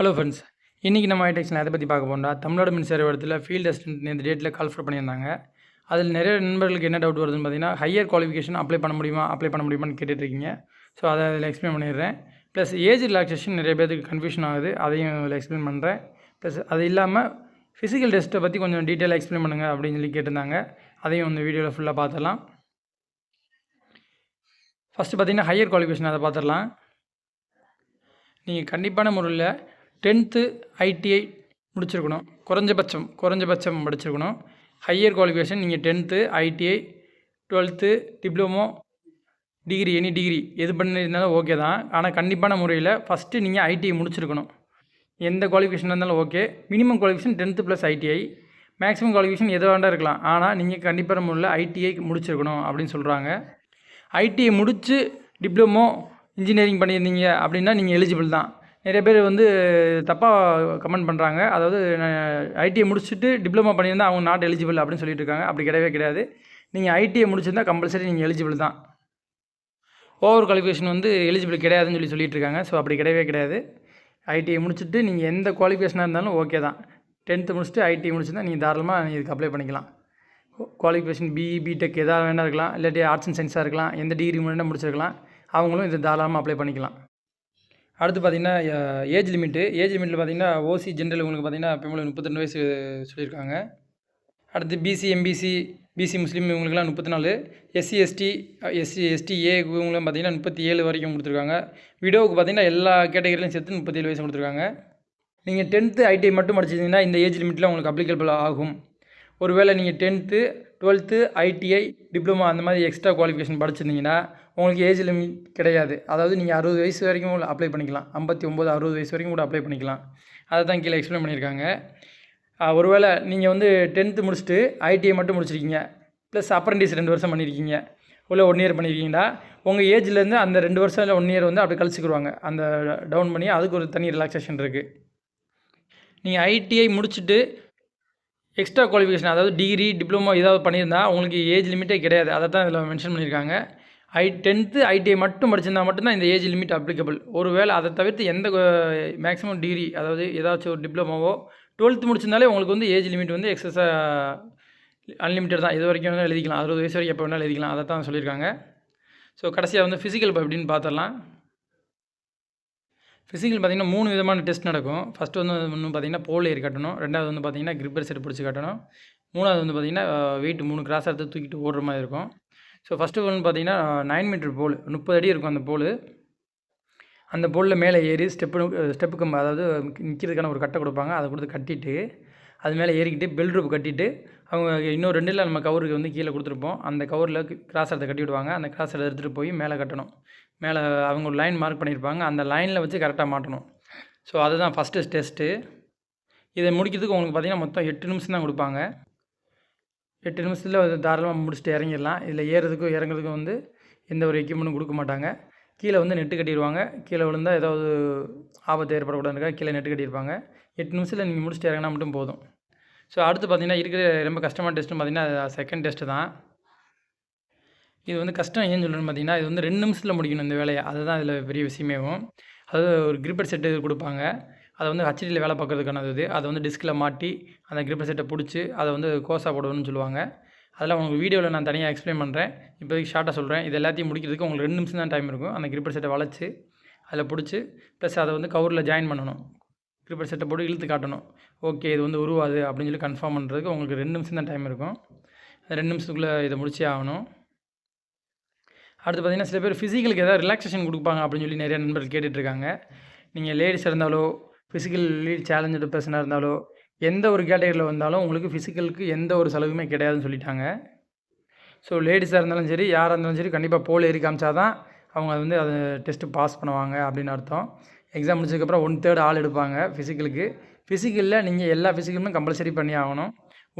Hello friends இன்றைக்கி நம்ம ஐடெக்ஷன் அதை பற்றி பார்க்க போகிறோம்னா தமிழ்நாடு மின்சார இடத்துல ஃபீல்டு அசிஸ்டன்ட் இந்த டேட்டில் கால்ஃபர் பண்ணியிருந்தாங்க. அதில் நிறைய நண்பர்களுக்கு என்ன டவுட் வருதுன்னு பார்த்தீங்கன்னா ஹையர் குவாலிஃபிகேஷன் அப்ளை பண்ண முடியுமா அப்ளை பண்ண முடியுமான்னு கேட்டுட்ருக்கீங்க. ஸோ அதை அதில் எக்ஸ்பிளைன் பண்ணிடுறேன். ப்ளஸ் ஏஜ் ரிலாக்ஸேஷன் நிறைய பேருக்கு கன்ஃபியூஷன் ஆகுது. அதையும் அதில் எக்ஸ்பிளைன் பண்ணுறேன் ப்ளஸ் அது இல்லாமல் ஃபிசிக்கல் டெஸ்ட்டை பற்றி கொஞ்சம் டீட்டெயிலாக எக்ஸ்பிளைன் பண்ணுங்கள் அப்படின்னு சொல்லி கேட்டிருந்தாங்க. அதையும் இந்த வீடியோவில் ஃபுல்லாக பார்த்துடலாம். ஃபஸ்ட்டு பார்த்தீங்கன்னா ஹையர் குவாலிஃபிகேஷன் அதை பார்த்துடலாம். நீங்கள் கண்டிப்பான முறையில் டென்த்து ஐடிஐ முடிச்சிருக்கணும். குறைஞ்சபட்சம் குறைஞ்சபட்சம் படிச்சிருக்கணும். ஹையர் குவாலிஃபிகேஷன் நீங்கள் tenth ITI twelfth diploma degree any degree எது பண்ணியிருந்தாலும் ஓகே தான். ஆனால் கண்டிப்பான முறையில் ஃபஸ்ட்டு நீங்கள் ஐடிஐ முடிச்சிருக்கணும். எந்த குவாலிஃபிகேஷன் இருந்தாலும் okay minimum qualification tenth plus ITI. Maximum qualification எது வேண்டாம் இருக்கலாம். ஆனால் நீங்கள் கண்டிப்பான முறையில் ஐடிஐ முடிச்சிருக்கணும் அப்படின்னு சொல்கிறாங்க ஐடிஐ முடித்து டிப்ளமோ இன்ஜினியரிங் பண்ணியிருந்தீங்க அப்படின்னா நீங்கள் எலிஜிபிள் தான். நிறைய பேர் வந்து தப்பாக கமெண்ட் பண்ணுறாங்க அதாவது ஐடிஐ முடிச்சுட்டு டிப்ளமா பண்ணியிருந்தால் அவங்க நாட் எலிஜிபிள் அப்படின்னு சொல்லிட்டு இருக்காங்க அப்படி கிடையவே கிடையாது. நீங்கள் ஐடிஐ முடிச்சிருந்தால் கம்பல்சரி நீங்கள் எலிஜிபிள் தான். ஓவர் குவாலிஃபிகேஷன் வந்து எலிஜிபிள் கிடையாதுன்னு சொல்லி சொல்லிட்டு இருக்காங்க ஸோ அப்படி கிடையவே கிடையாது. ஐடிஐ முடிச்சுட்டு நீங்கள் எந்த குவாலிஃபிகேஷனாக இருந்தாலும் ஓகே தான். டென்த்து முடிச்சுட்டு ஐடிஐ முடிச்சிருந்தால் நீங்கள் தாராளமாக நீங்கள் இதுக்கு அப்ளை பண்ணிக்கலாம். குவாலிஃபிகேஷன் பிஇ பிடெக் எதாவது வேணா இருக்கலாம். இல்லாட்டி ஆர்ட்ஸ் அண்ட் சயின்ஸாக இருக்கலாம். எந்த டிகிரி முன்னாடி முடிச்சிருக்கலாம். அவங்களும் இது தாராளமாக அப்ளை பண்ணிக்கலாம். அடுத்து பார்த்தீங்கன்னா ஏஜ் லிமிட்டு ஏஜ் லிமிட்டில் பார்த்தீங்கன்னா ஓசி ஜென்ரல் உங்களுக்கு பார்த்தீங்கன்னா பெண்களுக்கு முப்பத்தெண்டு வயசு சொல்லியிருக்காங்க. அடுத்து பிசி எம்பிசி பிசி முஸ்லீம் இவங்களுக்குலாம் முப்பத்தி நாலு எஸ்சி எஸ்டி எஸ்சி எஸ்டி ஏ இவங்களும் பார்த்தீங்கன்னா முப்பத்தி ஏழு வரைக்கும் கொடுத்துருக்காங்க. விடோவுக்கு பார்த்தீங்கன்னா எல்லா கேட்டகரிலையும் சேர்த்து முப்பத்தேழு வயசு கொடுத்துருக்காங்க. நீங்கள் டென்த்து ஐடிஐ மட்டும் படிச்சிருந்தீங்கன்னா இந்த ஏஜ் லிமிட்டில் உங்களுக்கு அப்ளிகபிள் ஆகும். ஒருவேளை நீங்கள் டென்த்து டுவெல்த்து ஐடிஐ டிப்ளமோ அந்த மாதிரி எக்ஸ்ட்ரா குவாலிஃபிகேஷன் படிச்சிருந்தீங்கன்னா உங்களுக்கு ஏஜ் லிமிட் கிடையாது. அதாவது நீங்கள் அறுபது வயசு வரைக்கும் அப்ளை பண்ணிக்கலாம். ஐம்பத்தி ஒம்பது அறுபது வயசு வரைக்கும் கூட அப்ளை பண்ணிக்கலாம். அதை தான் கீழே எக்ஸ்பிளைன் பண்ணியிருக்காங்க. ஒருவேளை நீங்கள் வந்து டென்த்து முடிச்சுட்டு ஐடிஐ மட்டும் முடிச்சிருக்கீங்க. ப்ளஸ் அப்ரண்டிஸ் ரெண்டு வருஷம் பண்ணியிருக்கீங்க உள்ள ஒன் இயர் பண்ணியிருக்கீங்கன்னா உங்கள் ஏஜ்லேருந்து அந்த ரெண்டு வருஷம் இல்லை ஒன் இயர் வந்து அப்படி கழிச்சிக்கிடுவாங்க அந்த டவுன் பண்ணி அதுக்கு ஒரு தனி ரிலாக்ஸேஷன் இருக்குது நீங்கள் ஐடிஐ முடிச்சுட்டு எக்ஸ்ட்ரா குவாலிஃபிகேஷன் அதாவது டிகிரி டிப்ளமோ ஏதாவது பண்ணியிருந்தா உங்களுக்கு ஏஜ் லிமிட்டே கிடையாது. அதை தான் இதில் மென்ஷன் பண்ணியிருக்காங்க. ஐ டென்த்து ஐடிஐ மட்டும் படிச்சிருந்தா மட்டும்தான் இந்த ஏஜ் லிமிட் அப்ளிகபிள் ஒரு வேளை அதை தவிர்த்து எந்த மேக்ஸிமம் டிகிரி அதாவது ஏதாச்சும் ஒரு டிப்ளமோவோ டுவெல்த்து முடிச்சிருந்தாலே உங்களுக்கு வந்து ஏஜ் லிமிட் வந்து எக்ஸஸாக அன்லிமிட்டட் தான். இது வரைக்கும் வேணால் எழுதிக்கலாம். அறுபது வயசு வரைக்கும் எப்போ வேணாலும் எழுதிக்கலாம். அதை தான் சொல்லியிருக்காங்க. ஸோ கடைசியாக வந்து ஃபிசிக்கல் எப்படின்னு பார்த்துடலாம் ஃபிசிக்கல் பார்த்திங்கன்னா மூணு விதமான டெஸ்ட் நடக்கும். ஃபஸ்ட்டு வந்து ஒன்று பார்த்திங்கன்னா போல் ஏறி கட்டணும். ரெண்டாவது வந்து பார்த்திங்கன்னா கிரிப்பர் செட் பிடிச்சி கட்டணும். மூணாவது வந்து பார்த்திங்கன்னா வெயிட் மூணு கிராஸ் எடுத்து தூக்கிட்டு ஓடுற மாதிரி இருக்கும். ஸோ ஃபஸ்ட்டு ஒன்று பார்த்தீங்கன்னா நைன் மீட்டர் போல் முப்பது அடி இருக்கும் அந்த போல் அந்த போலில் மேலே ஏறி ஸ்டெப்பு ஸ்டெப்புக்கு அதாவது நிற்கிறதுக்கான ஒரு கட்டை கொடுப்பாங்க. அதை கொடுத்து கட்டிட்டு அது மேலே ஏறிக்கிட்டு பெல் ரூப் கட்டிட்டு அவங்க இன்னும் ரெண்டில் நம்ம கவருக்கு வந்து கீழே கொடுத்துருப்போம். அந்த கவரில் கிராஸ் எடுத்து கட்டி விடுவாங்க. அந்த கிராஸ் எடுத்து எடுத்துகிட்டு போய் மேலே கட்டணும். மேலே அவங்க ஒரு லைன் மார்க் பண்ணியிருப்பாங்க. அந்த லைனில் வச்சு கரெக்டாக மாட்டணும். ஸோ அதுதான் ஃபஸ்ட்டு டெஸ்ட்டு இதை முடிக்கிறதுக்கு உங்களுக்கு பார்த்திங்கன்னா மொத்தம் எட்டு நிமிஷம் தான் கொடுப்பாங்க. எட்டு நிமிஷத்தில் தாராளமாக முடிச்சுட்டு இறங்கிடலாம். இதில் ஏறுறதுக்கும் இறங்குறதுக்கும் வந்து எந்த ஒரு எக்யூப்மெண்ட்டும் கொடுக்க மாட்டாங்க. கீழே வந்து நெட்டு கட்டிடுவாங்க. கீழே விழுந்தால் ஏதாவது ஆபத்து ஏற்படக்கூடாதுக்கா கீழே நெட்டு கட்டியிருப்பாங்க. எட்டு நிமிஷத்தில் நீங்கள் முடிச்சுட்டு இறங்கினா மட்டும் போதும். ஸோ அடுத்து பார்த்திங்கன்னா இருக்கிற ரொம்ப கஷ்டமான டெஸ்ட்டும் பார்த்திங்கன்னா செகண்ட் டெஸ்ட்டு தான். இது வந்து கஷ்டம் ஏன்னு சொல்கிறேன்னு பார்த்தீங்கன்னா இது வந்து ரெண்டு நிமிஷத்தில் முடிக்கணும் இந்த வேலையை. அதுதான் இதில் பெரிய விஷயமேவும் அது ஒரு கிரிப்பட் செட்டு கொடுப்பாங்க. அதை வந்து ஹச்டியில் வேலை பார்க்குறதுக்கான இது. அதை வந்து டிஸ்கில் மாட்டி அந்த கிரிப்பர் செட்டை பிடிச்சி அதை வந்து கோஸாக போடணும்னு சொல்லுவாங்க. அதெல்லாம் உங்களுக்கு வீடியோவில் நான் தனியாக எக்ஸ்பிளைன் பண்ணுறேன் இப்போதைக்கு ஷார்ட்டாக சொல்கிறேன் இது எல்லாத்தையும் முடிக்கிறதுக்கு உங்களுக்கு ரெண்டு நிமிஷம் தான் டைம் இருக்கும். அந்த கிரிப்பர் செட்டை வளைச்சி அதில் பிடிச்சி ப்ளஸ் அதை வந்து கவரில் ஜாயின் பண்ணணும். கிரிப்பர் செட்டை போட்டு இழுத்து காட்டணும். ஓகே இது வந்து உருவாது அப்படின்னு சொல்லி கன்ஃபார்ம் பண்ணுறதுக்கு உங்களுக்கு ரெண்டு நிமிஷம் தான் டைம் இருக்கும். ரெண்டு நிமிஷத்துக்குள்ளே இதை முடிச்சே ஆகணும். அடுத்து பார்த்திங்கன்னா சில பேர் ஃபிசிக்கலுக்கு ஏதாவது ரிலாக்ஸேஷன் கொடுப்பாங்க அப்படின்னு சொல்லி நிறைய நண்பர்கள் கேட்டுட்ருக்காங்க நீங்கள் லேடிஸ் இருந்தாலோ ஃபிசிக்கல் சேலஞ்சடு சேலஞ்சு பர்சனாக இருந்தாலோ எந்த ஒரு கேட்டகரியில் வந்தாலும் உங்களுக்கு ஃபிசிக்கலுக்கு எந்த ஒரு செலவுமே கிடையாதுன்னு சொல்லிட்டாங்க. ஸோ லேடிஸாக இருந்தாலும் சரி யாராக இருந்தாலும் சரி கண்டிப்பாக போல் ஏறி காமிச்சா தான் அவங்க வந்து அதை டெஸ்ட்டு பாஸ் பண்ணுவாங்க அப்படின்னு அர்த்தம். எக்ஸாம் முடிச்சதுக்கப்புறம் ஒன் தேர்ட் ஆள் எடுப்பாங்க ஃபிசிக்கலுக்கு ஃபிசிக்கலில் நீங்கள் எல்லா ஃபிசிக்கலுமே கம்பல்சரி பண்ணி ஆகணும்.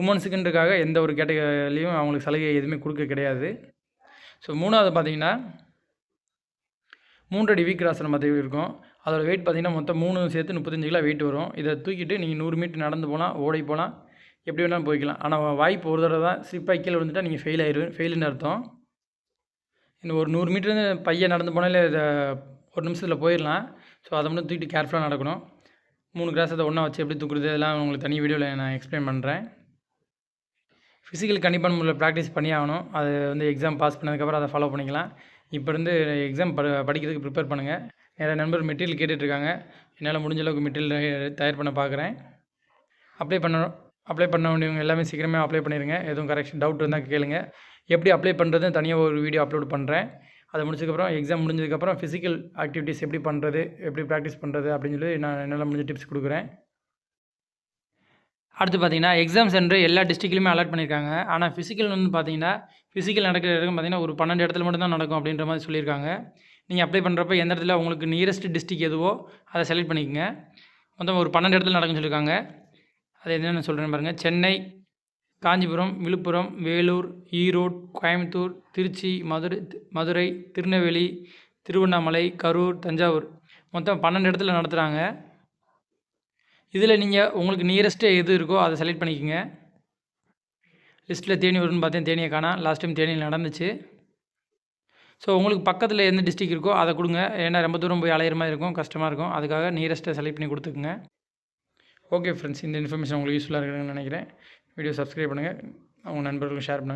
உமன்ஸுக்குன்றக்காக எந்த ஒரு கேட்டகரிலையும் அவங்களுக்கு சலுகை எதுவுமே கொடுக்க கிடையாது. ஸோ மூணாவது பார்த்தீங்கன்னா மூன்றடி வீக் ராசனம் மாதிரி இருக்கும். அதோடய வெயிட் பார்த்திங்கன்னா மொத்தம் மூணு சேர்த்து முப்பத்தஞ்சு கிலோ வெயிட் வரும். இதை தூக்கிட்டு நீங்கள் நூறு மீட்டர் நடந்து போகலாம் ஓடி போகலாம் எப்படி வேணாலும் போய்க்கலாம். ஆனால் வாய்ப்பு ஒரு தடவை தான் ஸ்லிப்பாக கீழே விழுந்துட்டால் நீங்கள் ஃபெயில் ஆயிடுவேன் ஃபெயிலுன்னு அர்த்தம். இன்னும் ஒரு நூறு மீட்டர் பையன் நடந்து போனாலே இதை ஒரு நிமிஷத்தில் போயிடலாம் ஸோ அதை மட்டும் தூக்கிட்டு கேர்ஃபுல்லாக நடக்கணும். மூணு கிராஸ் அதை ஒன்றா வச்சு எப்படி தூக்குறது இதெல்லாம் உங்களுக்கு தனி வீடியோவில் நான் எக்ஸ்பிளைன் பண்ணுறேன் ஃபிசிக்கல் கண்டிப்பான முறையில் ப்ராக்டிஸ் பண்ணி ஆகணும். அது வந்து எக்ஸாம் பாஸ் பண்ணதுக்கப்புறம் அதை ஃபாலோ பண்ணிக்கலாம். இப்போ இருந்து எக்ஸாம் ப படிக்கிறதுக்கு ப்ரிப்பேர் பண்ணுங்கள் நிறைய நண்பர் மெட்டீரியல் கேட்டுட்ருக்காங்க. என்னால் முடிஞ்ச அளவுக்கு மெட்டீரியல் தயார் பண்ண பார்க்குறேன் அப்ளை பண்ண அப்ளை பண்ண வேண்டியவங்க எல்லாமே சீக்கிரமே அப்ளை பண்ணிடுங்க எதுவும் கரெக்ஷன் டவுட் இருந்தால் கேளுங்க. எப்படி அப்ளை பண்ணுறது தனியாக ஒரு வீடியோ அப்லோட் பண்ணுறேன் அதை முடிச்சதுக்கப்புறம் எக்ஸாம் முடிஞ்சதுக்கப்புறம் ஃபிசிக்கல் ஆக்டிவிட்டீஸ் எப்படி பண்ணுறது எப்படி ப்ராக்டிஸ் பண்ணுறது அப்படின்னு சொல்லி நான் என்னால் முடிஞ்ச டிப்ஸ் கொடுக்குறேன். அடுத்து பார்த்தீங்கன்னா எக்ஸாம் சென்டர் எல்லா டிஸ்ட்ரிக்ட்லையுமே அலாட் பண்ணியிருக்காங்க ஆனால் ஃபிசிக்கல் வந்து பார்த்தீங்கன்னா ஃபிசிக்கல் நடக்கிற இடம் பார்த்தீங்கன்னா ஒரு பன்னெண்டு இடத்துல மட்டும் தான் நடக்கும் அப்படின்ற மாதிரி சொல்லியிருக்காங்க. நீங்கள் அப்ளை பண்ணுறப்ப எந்த இடத்துல உங்களுக்கு நியரஸ்ட் டிஸ்ட்ரிக் எதுவோ அதை செலக்ட் பண்ணிக்கோங்க. மொத்தம் ஒரு பன்னெண்டு இடத்துல நடக்கும்னு சொல்லியிருக்காங்க. அது என்னென்னு சொல்கிறேன்னு பாருங்கள் சென்னை காஞ்சிபுரம் விழுப்புரம் வேலூர் ஈரோடு கோயம்புத்தூர் திருச்சி மதுரை மதுரை திருநெல்வேலி திருவண்ணாமலை கரூர் தஞ்சாவூர். மொத்தம் பன்னெண்டு இடத்துல நடத்துகிறாங்க இதில் நீங்கள் உங்களுக்கு நியரஸ்ட்டு எது இருக்கோ அதை செலக்ட் பண்ணிக்கோங்க. லிஸ்ட்டில் தேனி வரும்னு பார்த்தேன். தேனியை காணா. லாஸ்ட் டைம் தேனியில் நடந்துச்சு. ஸோ உங்களுக்கு பக்கத்தில் எந்த டிஸ்ட்ரிக் இருக்கோ அதை கொடுங்க. ஏன்னா ரொம்ப தூரம் போய் அலையிற மாதிரி இருக்கும் கஷ்டமாக இருக்கும். அதுக்காக நியரஸ்ட்டை செலக்ட் பண்ணி கொடுத்துக்குங்க. ஓகே ஃப்ரெண்ட்ஸ் இந்த இன்ஃபர்மேஷன் உங்களுக்கு யூஸ்ஃபுல்லாக இருக்குன்னு நினைக்கிறேன். வீடியோ சப்ஸ்கிரைப் பண்ணுங்கள் உங்கள் நண்பர்களுக்கும் ஷேர் பண்ணுங்கள்